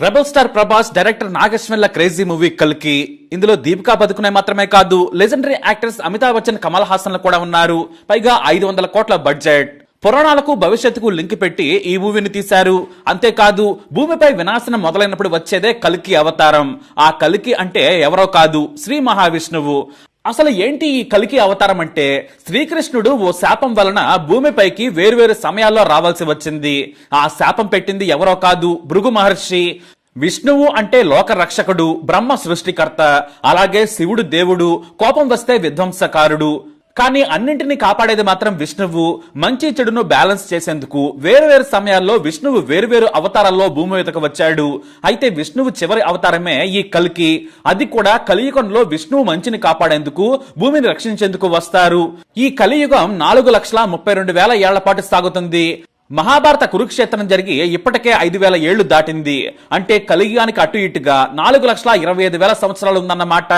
Rebel star Prabhas director నాగేశ్వర్ల crazy movie కల్కి ఇందులో దీపికా పదుకునే మాత్రమే కాదు లెజెండరీ యాక్టర్స్ అమితాబ్ బచ్చన్ కమల్ హాసన్ కూడా ఉన్నారు. పైగా ఐదు వందల కోట్ల బడ్జెట్ పురాణాలకు భవిష్యత్తుకు లింక్ పెట్టి ఈ మూవీని తీశారు. అంతేకాదు భూమిపై వినాశనం మొదలైనప్పుడు వచ్చేదే కలికి అవతారం. ఆ కలికి అంటే ఎవరో కాదు శ్రీ మహావిష్ణువు. అసలు ఏంటి ఈ కలికి అవతారం అంటే? శ్రీకృష్ణుడు ఓ శాపం వలన భూమిపైకి వేరువేరు సమయాల్లో రావాల్సి వచ్చింది. ఆ శాపం పెట్టింది ఎవరో కాదు భృగు మహర్షి. విష్ణువు అంటే లోక రక్షకుడు బ్రహ్మ సృష్టికర్త. అలాగే శివుడు దేవుడు కోపం వస్తే విధ్వంసకారుడు. కానీ అన్నింటినీ కాపాడేది మాత్రం విష్ణువు మంచి చెడును బ్యాలెన్స్ చేసేందుకు వేరువేరు సమయాల్లో విష్ణువు వేరువేరు అవతారాల్లో భూమి మీదకు వచ్చాడు. అయితే విష్ణువు చివరి అవతారమే ఈ కలికి. అది కూడా కలియుగంలో విష్ణువు మంచిని కాపాడేందుకు భూమిని రక్షించేందుకు వస్తారు. ఈ కలియుగం నాలుగు లక్షల ముప్పై రెండు వేల ఏళ్ళ పాటు సాగుతుంది. మహాభారత కురుక్షేత్రం జరిగి ఇప్పటికే ఐదు వేల ఏళ్ళు దాటింది. అంటే కలియుగానికి అటు ఇటుగా నాలుగు లక్షల ఇరవై ఐదు వేల సంవత్సరాలు ఉందన్నమాట.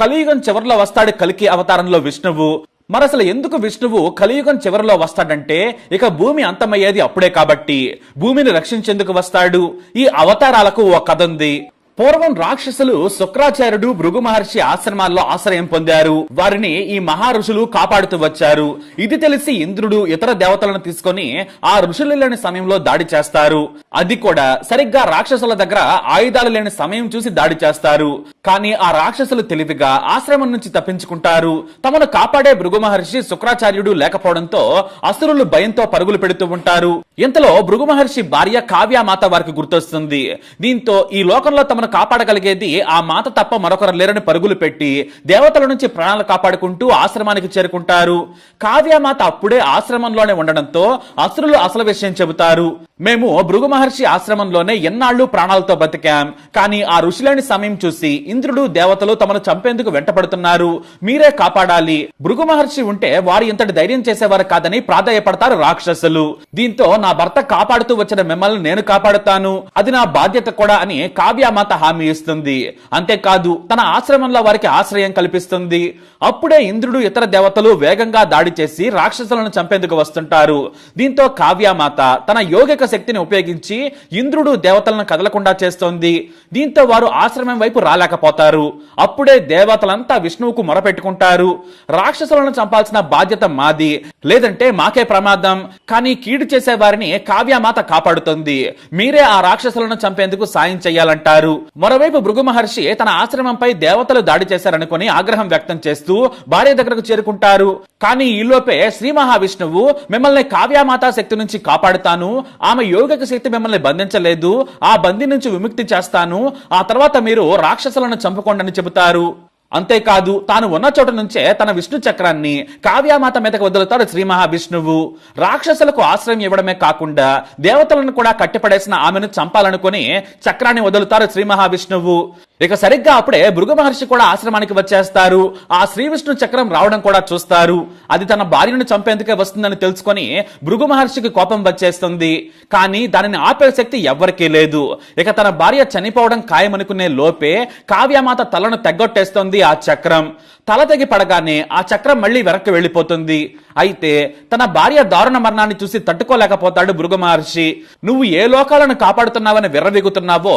కలియుగం చివరిలో వస్తాడు కలికి అవతారంలో విష్ణువు. మరసలు ఎందుకు విష్ణువు కలియుగం చివరిలో వస్తాడంటే ఇక భూమి అంతమయ్యేది అప్పుడే కాబట్టి. భూమిని రక్షించేందుకు వస్తాడు. ఈ అవతారాలకు ఓ కథ ఉంది. పూర్వం రాక్షసులు శుక్రాచార్యుడు భృగు మహర్షి ఆశ్రమాల్లో ఆశ్రయం పొందారు. వారిని ఈ మహా ఋషులు కాపాడుతూ వచ్చారు. ఇది తెలిసి ఇంద్రుడు ఇతర దేవతలను తీసుకొని ఆ ఋషులు లేని సమయంలో దాడి చేస్తారు. అది కూడా సరిగ్గా రాక్షసుల దగ్గర ఆయుధాలు లేని సమయం చూసి దాడి చేస్తారు. కానీ ఆ రాక్షసులు తెలివిగా ఆశ్రమం నుంచి తప్పించుకుంటారు. తమను కాపాడే భృగు మహర్షి శుక్రాచార్యుడు లేకపోవడంతో అసురులు భయంతో పరుగులు పెడుతూ ఉంటారు. ఇంతలో భృగు మహర్షి భార్య కావ్యమాత వారికి గుర్తొస్తుంది. దీంతో ఈ లోకంలో తమను కాపాడగలిగేది ఆ మాత తప్ప మరొకరు లేరని పరుగులు పెట్టి దేవతల నుంచి ప్రాణాలు కాపాడుకుంటూ ఆశ్రమానికి చేరుకుంటారు. కావ్యమాత అప్పుడే ఆశ్రమంలోనే ఉండడంతో అసురులు అసలు విషయం చెబుతారు. మేము భృగు మహర్షి ఆశ్రమంలోనే ఎన్నాళ్ళు ప్రాణాలతో బతికాం. కానీ ఆ ఋషులని సమయం చూసి ఇంద్రుడు దేవతలు తమను చంపేందుకు వెంటపడుతున్నారు. మీరే కాపాడాలి. భృగు మహర్షి ఉంటే వారు ఇంతటి ధైర్యం చేసేవారు కాదని ప్రాధాయపడతారు రాక్షసులు. దీంతో నా భర్త కాపాడుతూ వచ్చిన మిమ్మల్ని నేను కాపాడుతాను. అది నా బాధ్యత కూడా అని కావ్యమాత హామీ ఇస్తుంది. అంతేకాదు తన ఆశ్రమంలో వారికి ఆశ్రయం కల్పిస్తుంది. అప్పుడే ఇంద్రుడు ఇతర దేవతలు వేగంగా దాడి చేసి రాక్షసులను చంపేందుకు వస్తుంటారు. దీంతో కావ్యమాత తన యోగిక శక్తిని ఉపయోగించి ఇంద్రుడు దేవతలను కదలకుండా చేస్తోంది. దీంతో వారు ఆశ్రమం వైపు రాలేకపోతారు. అప్పుడే దేవతలంతా విష్ణువుకు మొరపెట్టుకుంటారు. రాక్షసులను చంపాల్సిన బాధ్యత మాది. లేదంటే మాకే ప్రమాదం. కానీ కీడు చేసే వారిని కావ్యమాత కాపాడుతుంది. మీరే ఆ రాక్షసులను చంపేందుకు సాయం చేయాలంటారు. మరోవైపు భృగు మహర్షి తన ఆశ్రమంపై దేవతలు దాడి చేశారనుకుని ఆగ్రహం వ్యక్తం చేస్తూ భార్య దగ్గరకు చేరుకుంటారు. కానీ ఈలోపే శ్రీ మహావిష్ణువు మిమ్మల్ని కావ్యామాతా శక్తి నుంచి కాపాడుతాను. ఆమె యోగిక శక్తి మిమ్మల్ని బంధించలేదు. ఆ బందీ నుంచి విముక్తి చేస్తాను. ఆ తర్వాత మీరు రాక్షసులను చంపుకోండి అని చెబుతారు. అంతేకాదు తాను ఉన్న చోట నుంచే తన విష్ణు చక్రాన్ని కావ్యామాత మీదకు వదులుతాడు శ్రీ మహావిష్ణువు. రాక్షసులకు ఆశ్రయం ఇవ్వడమే కాకుండా దేవతలను కూడా కట్టిపడేసిన ఆమెను చంపాలనుకుని చక్రాన్ని వదులుతారు శ్రీ మహావిష్ణువు. ఇక సరిగ్గా అప్పుడే భృగ మహర్షి కూడా ఆశ్రమానికి వచ్చేస్తారు. ఆ శ్రీ విష్ణు చక్రం రావడం కూడా చూస్తారు. అది తన భార్యను చంపేందుకే వస్తుందని తెలుసుకొని భృగు మహర్షికి కోపం వచ్చేస్తుంది. కానీ దానిని ఆపే శక్తి ఎవ్వరికీ లేదు. ఇక తన భార్య చనిపోవడం ఖాయమనుకునే లోపే కావ్యమాత తలను తెగ్గొట్టేస్తుంది ఆ చక్రం. తల తెగి పడగానే ఆ చక్రం మళ్ళీ వెనక్కి వెళ్ళిపోతుంది. అయితే తన భార్య దారుణ మరణాన్ని చూసి తట్టుకోలేకపోతాడు భృగు మహర్షి నువ్వు ఏ లోకాలను కాపాడుతున్నావని విర్రవిగుతున్నావో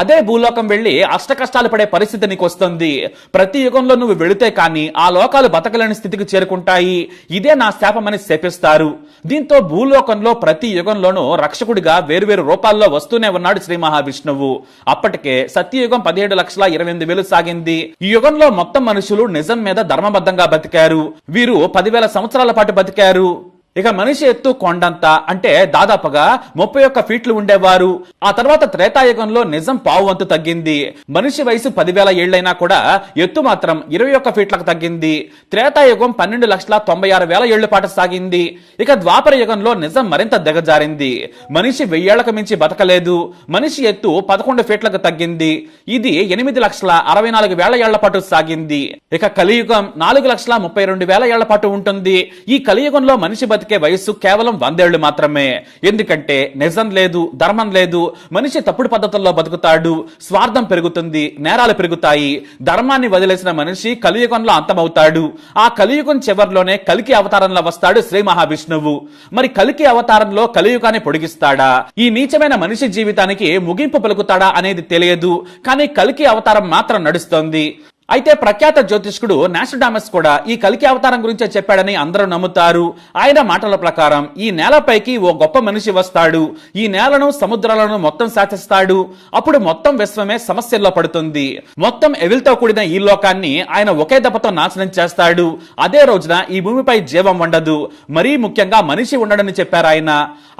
అదే భూలోకం వెళ్ళి అష్ట కష్టాలు పడే పరిస్థితి నీకు వస్తుంది ప్రతి యుగంలో నువ్వు వెళితే కానీ ఆ లోకాలు బతకలేని స్థితికి చేరుకుంటాయి. ఇదే నా శాపమని శపిస్తారు. దీంతో భూలోకంలో ప్రతి యుగంలోనూ రక్షకుడిగా వేరువేరు రూపాల్లో వస్తూనే ఉన్నాడు శ్రీ మహావిష్ణువు. అప్పటికే సత్యయుగం పదిహేడు లక్షల ఇరవై ఎనిమిది వేలు సాగింది. ఈ యుగంలో మొత్తం మనుషులు నిజం మీద ధర్మబద్ధంగా బతికారు. వీరు పదివేల సంవత్సరాల పాటు బతికారు. ఇక మనిషి ఎత్తు కొండంత అంటే దాదాపుగా ముప్పై ఒక్క ఫీట్లు ఉండేవారు. ఆ తర్వాత త్రేతాయుగంలో నిజం పావు వంతు తగ్గింది. మనిషి వయసు పదివేల ఏళ్ళైనా కూడా ఎత్తు మాత్రం ఇరవై ఒక్క ఫీట్లకు తగ్గింది. త్రేతాయుగం పన్నెండు లక్షల తొంభై ఆరు వేల ఏళ్ళ పాటు సాగింది. ఇక ద్వాపర యుగంలో నిజం మరింత దిగజారింది. మనిషి వెయ్యేళ్ళకు మించి బతకలేదు. మనిషి ఎత్తు పదకొండు ఫీట్లకు తగ్గింది. ఇది ఎనిమిది లక్షల అరవై నాలుగు వేల ఏళ్ళ పాటు సాగింది. ఇక కలియుగం నాలుగు లక్షల ముప్పై రెండు వేల ఏళ్ళ పాటు ఉంటుంది. ఈ కలియుగంలో మనిషి బతికే వయస్సు కేవలం వందేళ్ళు మాత్రమే. ఎందుకంటే నిజం లేదు ధర్మం లేదు మనిషి తప్పుడు పద్ధతుల్లో బతుకుతాడు స్వార్థం పెరుగుతుంది నేరాలు పెరుగుతాయి. ధర్మాన్ని వదిలేసిన మనిషి కలియుగంలో అంతమవుతాడు. ఆ కలియుగం చివరిలోనే కలికి అవతారంలో వస్తాడు శ్రీ మహావిష్ణువు. మరి కలికి అవతారంలో కలియుగాన్ని పొడిగిస్తాడా? ఈ నీచమైన మనిషి జీవితానికి ముగింపు పలుకుతాడా అనేది తెలియదు కానీ కలికి అవతారం మాత్రం నడుస్తోంది. అయితే ప్రఖ్యాత జ్యోతిష్కుడు నాస్టాడమస్ కూడా ఈ కలికి అవతారం గురించే చెప్పాడని అందరూ నమ్ముతారు. ఆయన మాటల ప్రకారం ఈ నేలపైకి ఓ గొప్ప మనిషి వస్తాడు. ఈ నేలను సముద్రాలను మొత్తం శాసిస్తాడు. అప్పుడు మొత్తం విశ్వమే సమస్యల్లో పడుతుంది. మొత్తం ఎవిల్తో కూడిన ఈ లోకాన్ని ఆయన ఒకే దెబ్బతో నాశనం చేస్తాడు. అదే రోజున ఈ భూమిపై జీవం ఉండదు మరీ ముఖ్యంగా మనిషి ఉండడని చెప్పారు ఆయన.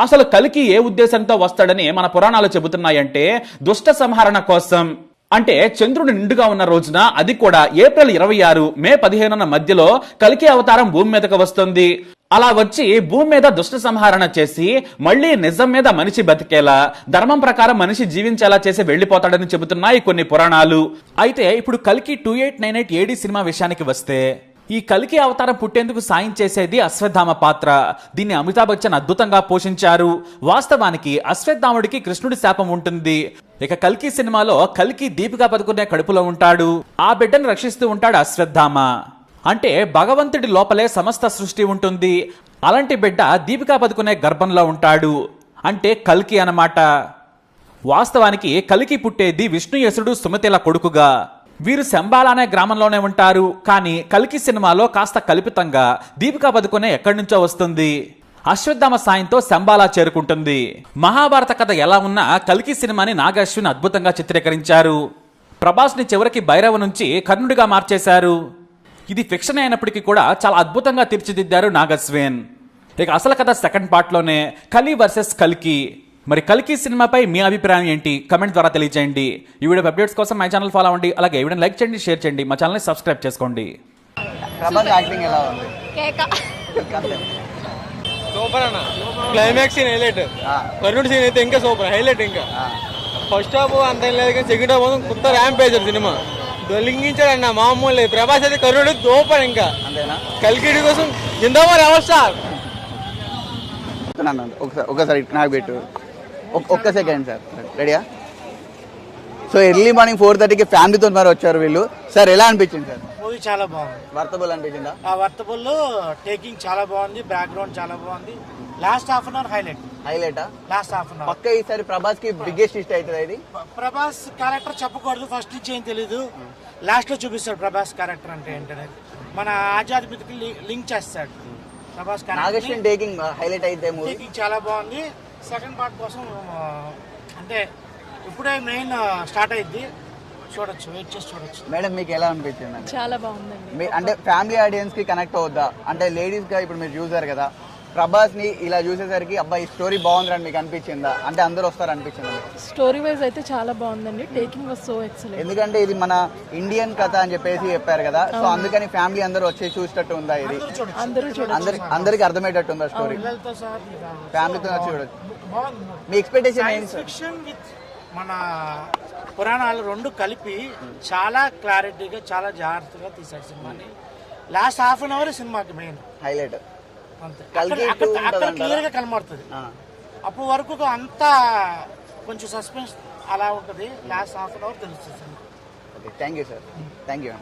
అసలు కలికి ఏ ఉద్దేశంతో వస్తాడని మన పురాణాలు చెబుతున్నాయంటే దుష్ట సంహరణ కోసం. అంటే చంద్రుడు నిండుగా ఉన్న రోజున అది కూడా ఏప్రిల్ ఇరవై ఆరు మే పదిహేనున మధ్యలో కలికి అవతారం భూమి మీదకు వస్తుంది. అలా వచ్చి భూమి మీద దుష్ట సంహారణ చేసి మళ్ళీ నిజం మీద మనిషి బతికేలా ధర్మం ప్రకారం మనిషి జీవించేలా చేసి వెళ్ళిపోతాడని చెబుతున్నాయి కొన్ని పురాణాలు. అయితే ఇప్పుడు కలికి two eight nine eight AD cinema విషయానికి వస్తే ఈ కలికి అవతారం పుట్టేందుకు సాయం చేసేది అశ్వత్థామ పాత్ర. దీన్ని అమితాబ్ బచ్చన్ అద్భుతంగా పోషించారు. వాస్తవానికి అశ్వత్థాముడికి కృష్ణుడి శాపం ఉంటుంది. ఇక కల్కి సినిమాలో కల్కి దీపికా పదుకునే కడుపులో ఉంటాడు. ఆ బిడ్డను రక్షిస్తూ ఉంటాడు అశ్వత్థామ. అంటే భగవంతుడి లోపలే సమస్త సృష్టి ఉంటుంది. అలాంటి బిడ్డ దీపికా పదుకునే గర్భంలో ఉంటాడు. అంటే కల్కి అన్నమాట. వాస్తవానికి కలికి పుట్టేది విష్ణుయసుడు సుమతిల కొడుకుగా. వీరు శంబాల అనే గ్రామంలోనే ఉంటారు కానీ కలికి సినిమాలో కాస్త కల్పితంగా దీపికా పదుకునే ఎక్కడి నుంచో వస్తుంది. అశ్వత్థామ సాయంతో శంబాలా చేరుకుంటుంది. మహాభారత కథ ఎలా ఉన్నా కలికి సినిమాని నాగశ్విన్ అద్భుతంగా చిత్రీకరించారు. ప్రభాస్ని చివరికి భైరవ నుంచి కర్ణుడిగా మార్చేశారు. ఇది ఫిక్షన్ అయినప్పటికీ కూడా చాలా అద్భుతంగా తీర్చిదిద్దారు నాగశ్వేన్. ఇక అసలు కథ సెకండ్ పార్ట్లోనే కలి వర్సెస్ కల్కి. మరి కల్కి సినిమాపై మీ అభిప్రాయం ఏంటి? కమెంట్ ద్వారా తెలియజేయండి. ఈ వీడియో అప్డేట్స్ కోసం మై ఛానల్ ఫాలో అవ్వండి. అలాగే ఈ వీడియోని లైక్ చేయండి షేర్ చేయండి. మా ఛానల్ని సబ్స్క్రైబ్ చేసుకోండి. ప్రభాస్ యాక్టింగ్ ఎలా ఉంది? కేక. సూపర్ అన్న. క్లైమాక్స్ సీన్ హైలైట్ ఆ. కర్ణుడి సీన్ అయితే ఇంకా సూపర్ హైలైట్ ఇంకా. ఫస్ట్ హాఫ్ అంత ఏం లేదు కానీ సెకండ్ హాఫ్ మొత్తం కొత్త ర్యాంప్ వేసాడు సినిమా. దొలింగించాడు అన్న మామూలు లేదు. ప్రభాస్ అయితే కర్ణుడు సూపర్ ఇంకా. అంతేనా? కలికిడి కోసం జిందాబాద్ రెవర్ స్టార్ చెప్తున్నాను ఒకసారి నాకు పెట్టు. ఒక్క సెకండ్ సార్. రెడీయా? సో ఎర్లీ మార్నింగ్ ఫోర్ థర్టీకి ఫ్యామిలీతో మరి వచ్చారు వీళ్ళు. సార్ ఎలా అనిపించింది సార్? మూవీ చాలా బాగుంది. వర్తబుల్ అనిపించిందా? ఆ వర్తబుల్ టేకింగ్ చాలా బాగుంది బ్యాక్గ్రౌండ్ చాలా బాగుంది. Last half an hour highlight. హైలైటా? Last half an hour. పక్క ఈసారి ప్రభాస్కి బిగ్గెస్ట్ ఇష్ట అవుతుంది ఇది? ప్రభాస్ క్యారెక్టర్ చెప్పకూడదు ఫస్ట్ నుంచి ఏం తెలీదు. లాస్ట్లో చూపిస్తాడు ప్రభాస్ క్యారెక్టర్ అంటే ఏంటనేది. మన ఆజాద్ మీదకి లింక్ చేస్తాడు. ప్రభాస్ నాగేశ్వన్ టేకింగ్ హైలైట్ అయితే మూవీ. చాలా బాగుంది. సెకండ్ పార్ట్ కోసం అంటే ఇప్పుడే మెయిన్ స్టార్ట్ అయింది చూడొచ్చు వెయిట్ చేసి చూడొచ్చు. మేడం మీకు ఎలా అనిపించింది చాలా బాగుందండి. మీ అంటే ఫ్యామిలీ ఆడియన్స్కి కనెక్ట్ అవుద్దా? అంటే లేడీస్గా ఇప్పుడు మీరు చూసారు కదా ప్రభాస్ని ఇలా చూసేసరికి అబ్బాయి స్టోరీ బాగుందని మీకు అనిపించిందా? అంటే అందరూ వస్తారు అనిపించిందా? స్టోరీ వైజ్ అయితే చాలా బాగుందండి. Taking was so excellent. ఎందుకంటే ఇది మన ఇండియన్ కథ అని చెప్పేసి చెప్పారు కదా. సో అందుకని ఫ్యామిలీ అందరూ వచ్చి చూసేటట్టు ఉందా ఇది? అందరూ అందరి అందరికి అర్థమయ్యేటట్టు ఉందా స్టోరీ ఫ్యామిలీతో చూడొచ్చు. మీ ఎక్స్పెక్టేషన్ ఏంటి సైన్స్ సార్ ఫిక్షన్ విత్ మన పురాణాలు రెండు కలిపి చాలా క్లారిటీగా చాలా జాగ్రత్తగా తీశాడు సినిమాని. లాస్ట్ హాఫ్ అన్ అవర్ సినిమాకి మెయిన్ హైలైట్ అక్కడ- two అక్కడ- అక్కడ ఉంటుందంటారా? క్లియర్గా కనబడుతుంది. అప్పటి వరకు అంతా కొంచెం సస్పెన్స్ అలా ఉంటుంది. లాస్ట్ హాఫ్ అన్ అవర్ తెలుస్తుంది. Thank you sir thank you